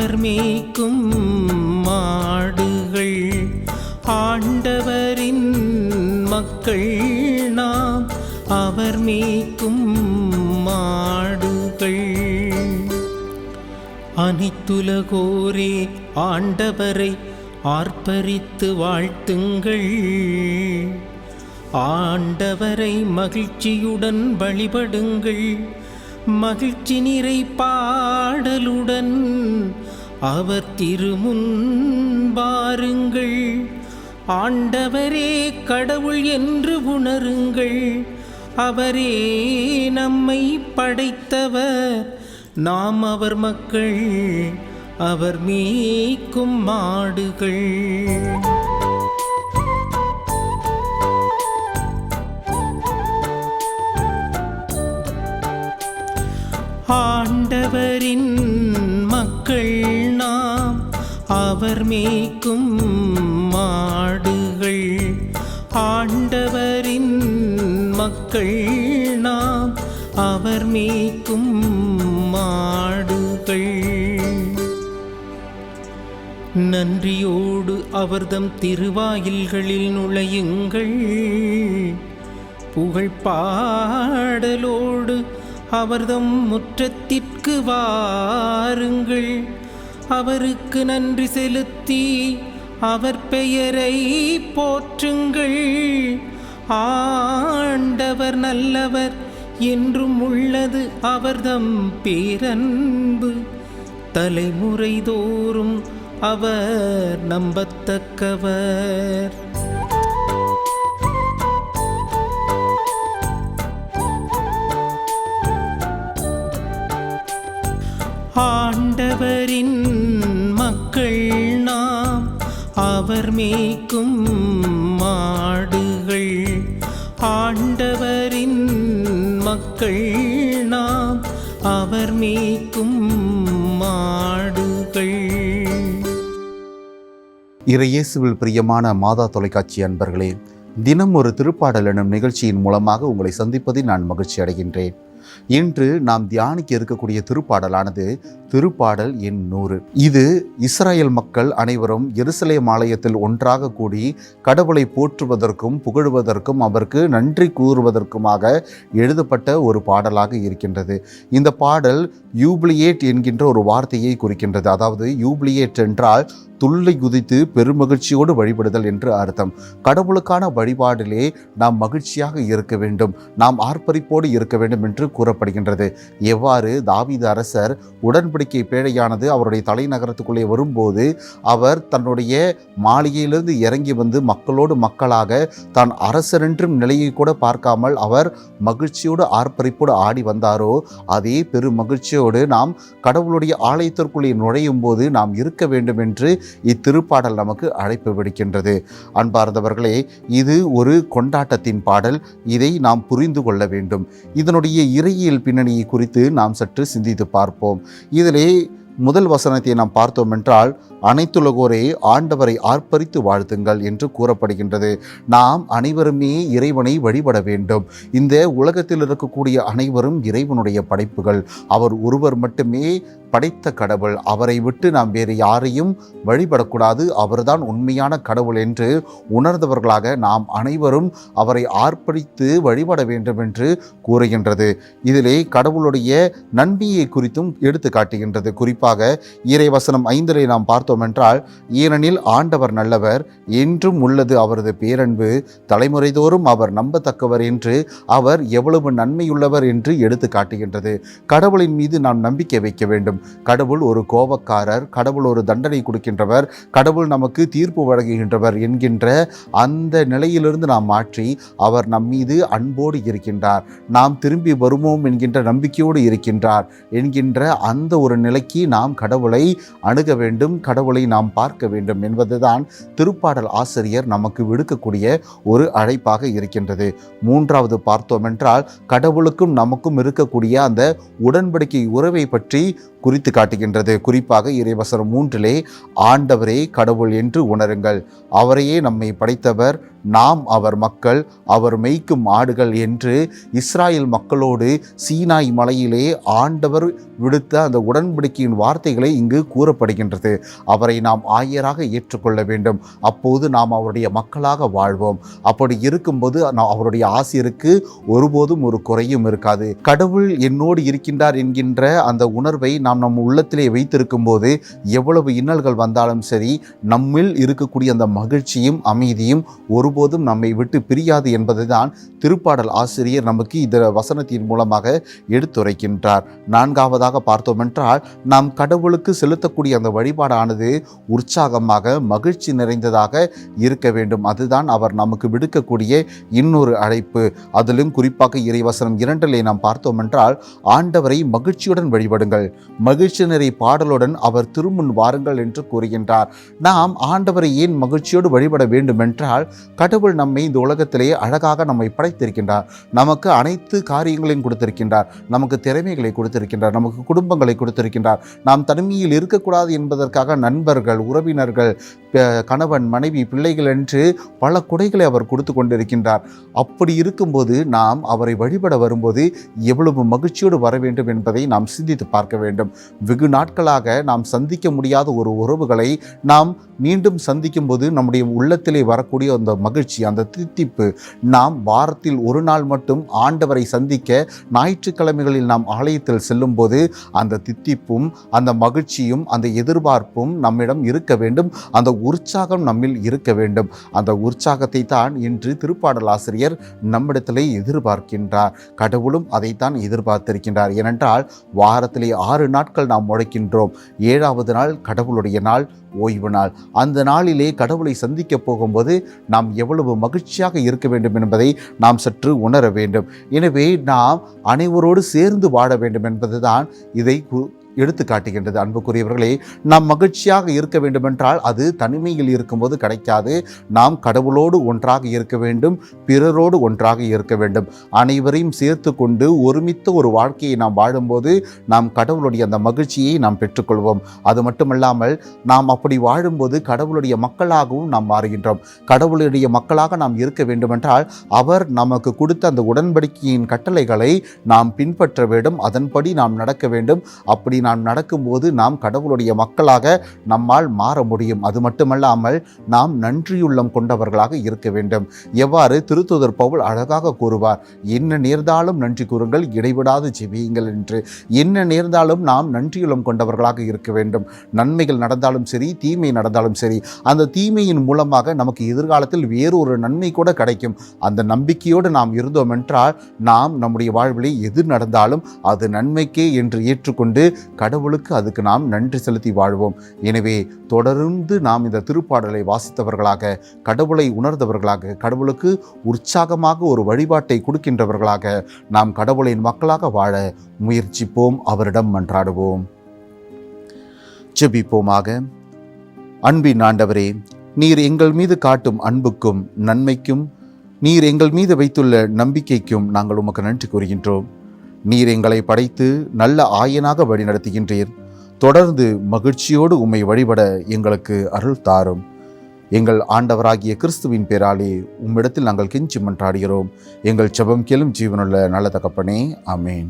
அவர் மேய்க்கும் மாடுகள் ஆண்டவரின் மக்கள் நாம் அவர் மேய்க்கும் மாடுகள். அனைத்துலகோரே ஆண்டவரை ஆர்ப்பரித்து வாழ்த்துங்கள். ஆண்டவரை மகிழ்ச்சியுடன் வழிபடுங்கள். மகிழ்ச்சி நிறை பாடலுடன் அவர் திருமுன் வாருங்கள் ஆண்டவரே கடவுள் என்று உணருங்கள். அவரே நம்மை படைத்தவர். நாம் அவர் மக்கள் அவர் மேய்க்கும் மாடுகள். ஆண்டவரின் மக்கள் நாம் அவர் மேய்க்கும் மாடுகள். ஆண்டவரின் மக்கள் நாம் அவர் மேய்க்கும் மாடுகள். நன்றியோடு அவர்தம் திருவாயில்களில் நுழையுங்கள். புகழ் பாடலோடு அவர்தம் முற்றத்திற் முற்றத்திற்கு வாருங்கள். அவருக்கு நன்றி செலுத்தி அவர் பெயரை போற்றுங்கள். ஆண்டவர் நல்லவர் என்றும் உள்ளது அவர்தம் பேரன்பு. தலைமுறை தோறும் அவர் நம்பத்தக்கவர். ஆண்டவரின் மக்கள் நாம் அவர் மேய்க்கும் மாடுகள். ஆண்டவரின் மக்கள் நாம் அவர் மேய்க்கும் மாடுகள். இறையேசுவில் பிரியமான மாதா தொலைக்காட்சி அன்பர்களே தினம் ஒரு திருப்பாடல் எனும் நிகழ்ச்சியின் மூலமாக உங்களை சந்திப்பதில் நான் மகிழ்ச்சி அடைகின்றேன் இன்று நாம் தியானிக்க இருக்கக்கூடிய திருப்பாடலானது திருப்பாடல் எண் நூறு. இது இஸ்ரேல் மக்கள் அனைவரும் எருசலேம் ஆலயத்தில் ஒன்றாக கூடி கடவுளை போற்றுவதற்கும் புகழுவதற்கும் அவருக்கு நன்றி கூறுவதற்குமாக எழுதப்பட்ட ஒரு பாடலாக இருக்கின்றது. இந்த பாடல் யூப்ளியேட் என்கின்ற ஒரு வார்த்தையை குறிக்கின்றது. அதாவது யூப்ளியேட் என்றால் துள்ளி குதித்து பெருமகிழ்ச்சியோடு வழிபடுதல் என்று அர்த்தம். கடவுளுக்கான வழிபாடிலே நாம் மகிழ்ச்சியாக இருக்க வேண்டும். நாம் ஆர்ப்பரிப்போடு இருக்க வேண்டும் என்று கூறப்படுகின்றது. எவ்வாறு தாவீது அரசர் உடன்படிக்கை பேழையானது அவருடைய தலைநகரத்துக்குள்ளே வரும்போது அவர் தன்னுடைய மாளிகையிலிருந்து இறங்கி வந்து மக்களோடு மக்களாக தான் அரசர் என்றும் நிலையை கூட பார்க்காமல் அவர் மகிழ்ச்சியோடு ஆர்ப்பரிப்போடு ஆடி வந்தாரோ அதே பெரும் மகிழ்ச்சியோடு நாம் கடவுளுடைய ஆலயத்திற்குள்ளே நுழையும் போது நாம் இருக்க வேண்டும் என்று இத்திருப்பாடல் நமக்கு அழைப்பு விடுக்கின்றது. அன்பார்ந்தவர்களே இது ஒரு கொண்டாட்டத்தின் பாடல். இதை நாம் புரிந்து கொள்ள வேண்டும். இதனுடைய இறையியல் பின்னணியை குறித்து நாம் சற்று சிந்தித்து பார்ப்போம். இதிலே முதல் வசனத்தை நாம் பார்த்தோம் என்றால் அனைத்துலகோரே ஆண்டவரை ஆர்ப்பரித்து வாழ்த்துங்கள் என்று கூறப்படுகின்றது. நாம் அனைவருமே இறைவனை வழிபட வேண்டும். இந்த உலகத்தில் இருக்கக்கூடிய அனைவரும் இறைவனுடைய படைப்புகள். அவர் ஒருவர் மட்டுமே படைத்த கடவுள். அவரை விட்டு நாம் வேறு யாரையும் வழிபடக்கூடாது. அவர்தான் உண்மையான கடவுள் என்று உணர்ந்தவர்களாக நாம் அனைவரும் அவரை ஆர்ப்பரித்து வழிபட வேண்டும் என்று கூறுகின்றது. இதிலே கடவுளுடைய நன்மையை குறித்தும் எடுத்து காட்டுகின்றது. குறிப்பாக இறைவசனம் ஐந்திலே நாம் பார்த்தோம் என்றால் ஏனெனில் ஆண்டவர் நல்லவர் என்றும் உள்ளது அவரது பேரன்பு. தலைமுறைதோறும் அவர் நம்பத்தக்கவர் என்று அவர் எவ்வளவு நன்மையுள்ளவர் என்று எடுத்து காட்டுகின்றது. கடவுளின் மீது நாம் நம்பிக்கை வைக்க வேண்டும். கடவுள் ஒரு கோபக்காரர் கடவுள் ஒரு தண்டனை கொடுக்கின்றவர் கடவுள் நமக்கு தீர்ப்பு வழங்குகின்றவர் என்கின்ற அந்த நிலையிலிருந்து நாம் மாற்றி அவர் நம் மீது அன்போடு இருக்கின்றார். நாம் திரும்பி வருவோம் என்கின்ற நம்பிக்கையோடு இருக்கின்றார் என்கின்ற அந்த ஒரு நிலைக்கு நாம் கடவுளை அணுக வேண்டும் கடவுளை நாம் பார்க்க வேண்டும் என்பதுதான் திருப்பாடல் ஆசிரியர் நமக்கு விடுக்கக்கூடிய ஒரு அழைப்பாக இருக்கின்றது. மூன்றாவது பார்த்தோம் என்றால் கடவுளுக்கும் நமக்கும் இருக்கக்கூடிய அந்த உடன்படிக்கை உறவை பற்றி குறித்து காட்டுகின்றது. குறிப்பாக இறைவசனம் மூன்றிலே ஆண்டவரே கடவுள் என்று உணருங்கள். அவரையே நம்மை படைத்தவர் நாம் அவர் மக்கள். அவர் மெய்க்கும் ஆடுகள் என்று இஸ்ராயல் மக்களோடு சீனாய் மலையிலே ஆண்டவர் விடுத்த அந்த உடன்படிக்கையின் வார்த்தைகளை இங்கு கூறப்படுகின்றது. அவரை நாம் ஆயராக ஏற்றுக்கொள்ள வேண்டும். அப்போது நாம் அவருடைய மக்களாக வாழ்வோம். அப்படி இருக்கும்போது நாம் அவருடைய ஆசிரியருக்கு ஒருபோதும் ஒரு குறையும் இருக்காது. கடவுள் என்னோடு இருக்கின்றார் என்கின்ற அந்த உணர்வை நாம் நம் உள்ளத்திலே வைத்திருக்கும் போது எவ்வளவு இன்னல்கள் வந்தாலும் சரி நம்மில் இருக்கக்கூடிய அந்த மகிழ்ச்சியும் அமைதியும் ஒருபோதும் நம்மை விட்டு பிரியாது என்பதுதான் திருப்பாடல் ஆசிரியர் நமக்கு இந்த வசனத்தின் மூலமாக எடுத்துரைக்கின்றார். நான்காவதாக பார்த்தோமென்றால் நாம் கடவுளுக்கு செலுத்தக்கூடிய அந்த வழிபாடானது உற்சாகமாக மகிழ்ச்சி நிறைந்ததாக இருக்க வேண்டும். அதுதான் அவர் நமக்கு விடுக்கக்கூடிய இன்னொரு அழைப்பு. அதிலும் குறிப்பாக இறைவசனம் இரண்டிலே நாம் பார்த்தோமென்றால் ஆண்டவரை மகிழ்ச்சியுடன் வழிபடுங்கள். மகிழ்ச்சி நிறை பாடலுடன் அவர் திருமுன் வாருங்கள் என்று கூறுகின்றார். நாம் ஆண்டவரை ஏன் மகிழ்ச்சியோடு வழிபட வேண்டுமென்றால் கடவுள் நம்மை இந்த உலகத்திலேயே அழகாக நம்மை படைத்திருக்கின்றார். நமக்கு அனைத்து காரியங்களையும் கொடுத்திருக்கின்றார். நமக்கு திறமைகளை கொடுத்திருக்கின்றார். நமக்கு குடும்பங்களை கொடுத்திருக்கின்றார். நாம் தனிமையில் இருக்கக்கூடாது என்பதற்காக நண்பர்கள் உறவினர்கள் கணவன் மனைவி பிள்ளைகள் என்று பல குடைகளை அவர் கொடுத்து கொண்டிருக்கின்றார். அப்படி இருக்கும்போது நாம் அவரை வழிபட வரும்போது எவ்வளவு மகிழ்ச்சியோடு வர வேண்டும் என்பதை நாம் சிந்தித்து பார்க்க வேண்டும். வெகு நாட்களாக நாம் சந்திக்க முடியாத ஒரு உறவுகளை நாம் மீண்டும் சந்திக்கும் போது நம்முடைய உள்ளத்திலே வரக்கூடிய அந்த மகிழ்ச்சி அந்த தித்திப்பு நாம் வாரத்தில் ஒரு நாள் மட்டும் ஆண்டவரை சந்திக்க ஞாயிற்றுக்கிழமைகளில் நாம் ஆலயத்தில் செல்லும்போது அந்த தித்திப்பும் அந்த மகிழ்ச்சியும் அந்த எதிர்பார்ப்பும் நம்மிடம் இருக்க வேண்டும். அந்த உற்சாகம் நம்மில் இருக்க வேண்டும். அந்த உற்சாகத்தை தான் இன்று திருப்பாடல் ஆசிரியர் நம்மிடத்திலே எதிர்பார்க்கின்றார். கடவுளும் அதைத்தான் எதிர்பார்த்திருக்கின்றார். ஏனென்றால் வாரத்திலே ஆறு நாட்கள் நாம் முழைக்கின்றோம் ஏழாவது நாள் கடவுளுடைய நாள் ஓய்வு நாள். அந்த நாளிலே கடவுளை சந்திக்க போகும்போது நாம் எவ்வளவு மகிழ்ச்சியாக இருக்க வேண்டும் என்பதை நாம் சற்று உணர வேண்டும். எனவே நாம் அனைவரோடு சேர்ந்து வாழ வேண்டும் என்பதுதான் இதை கு- எடுத்து காட்டுகின்றது. அன்புக்குரியவர்களே நாம் மகிழ்ச்சியாக இருக்க வேண்டுமென்றால் அது தனிமையில் இருக்கும்போது கிடைக்காது. நாம் கடவுளோடு ஒன்றாக இருக்க வேண்டும் பிறரோடு ஒன்றாக இருக்க வேண்டும். அனைவரையும் சேர்த்து கொண்டு ஒருமித்த ஒரு வாழ்க்கையை நாம் வாழும்போது நாம் கடவுளுடைய அந்த மகிழ்ச்சியை நாம் பெற்றுக்கொள்வோம். அது மட்டுமல்லாமல் நாம் அப்படி வாழும்போது கடவுளுடைய மக்களாகவும் நாம் மாறுகின்றோம். கடவுளுடைய மக்களாக நாம் இருக்க வேண்டுமென்றால் அவர் நமக்கு கொடுத்த அந்த உடன்படிக்கையின் கட்டளைகளை நாம் பின்பற்ற வேண்டும். அதன்படி நாம் நடக்க வேண்டும். அப்படி நாம் நாம் நடக்கும்போது நாம் கடவுளுடைய மக்களாக நம்மால் மாற முடியும். அது மட்டுமல்லாமல் நாம் நன்றியுள்ளம் கொண்டவர்களாக இருக்க வேண்டும். எவ்வாறு? திருத்துதர் பவுல் அழகாக கூறுவார் என்ன நேர்ந்தாலும் நன்றி கூறுங்கள் இடைவிடாது ஜெபியுங்கள் என்று. என்ன நேர்ந்தாலும் நாம் நன்றியுள்ளம் கொண்டவர்களாக இருக்க வேண்டும். நன்மைகள் நடந்தாலும் சரி தீமை நடந்தாலும் சரி அந்த தீமையின் மூலமாக நமக்கு எதிர்காலத்தில் வேறொரு நன்மை கூட கிடைக்கும். அந்த நம்பிக்கையோடு நாம் இருந்தோம் என்றால் நாம் நம்முடைய வாழ்விலே எது நடந்தாலும் அது நன்மைக்கே என்று ஏற்றுக்கொண்டு கடவுளுக்கு அதுக்கு நாம் நன்றி செலுத்தி வாழ்வோம். எனவே தொடர்ந்து நாம் இந்த திருப்பாடலை வாசித்தவர்களாக கடவுளை உணர்ந்தவர்களாக கடவுளுக்கு உற்சாகமாக ஒரு வழிபாட்டை கொடுக்கின்றவர்களாக நாம் கடவுளின் மக்களாக வாழ முயற்சிப்போம் அவரிடம் மன்றாடுவோம். ஜெபிப்போமாக. அன்பின் ஆண்டவரே நீர் எங்கள் மீது காட்டும் அன்புக்கும் நன்மைக்கும் நீர் எங்கள் மீது வைத்துள்ள நம்பிக்கைக்கும் நாங்கள் உமக்கு நன்றி கூறுகின்றோம். நீர் எங்களை படைத்து நல்ல ஆயனாக வழிநடத்துகின்றீர். தொடர்ந்து மகிழ்ச்சியோடு உம்மை வழிபட எங்களுக்கு அருள் தாரும். எங்கள் ஆண்டவராகிய கிறிஸ்துவின் பேராலே உம்மிடத்தில் நாங்கள் கெஞ்சி மன்றாடுகிறோம். எங்கள் செபம் கேளும் ஜீவனுள்ள நல்ல தகப்பனே ஆமேன்.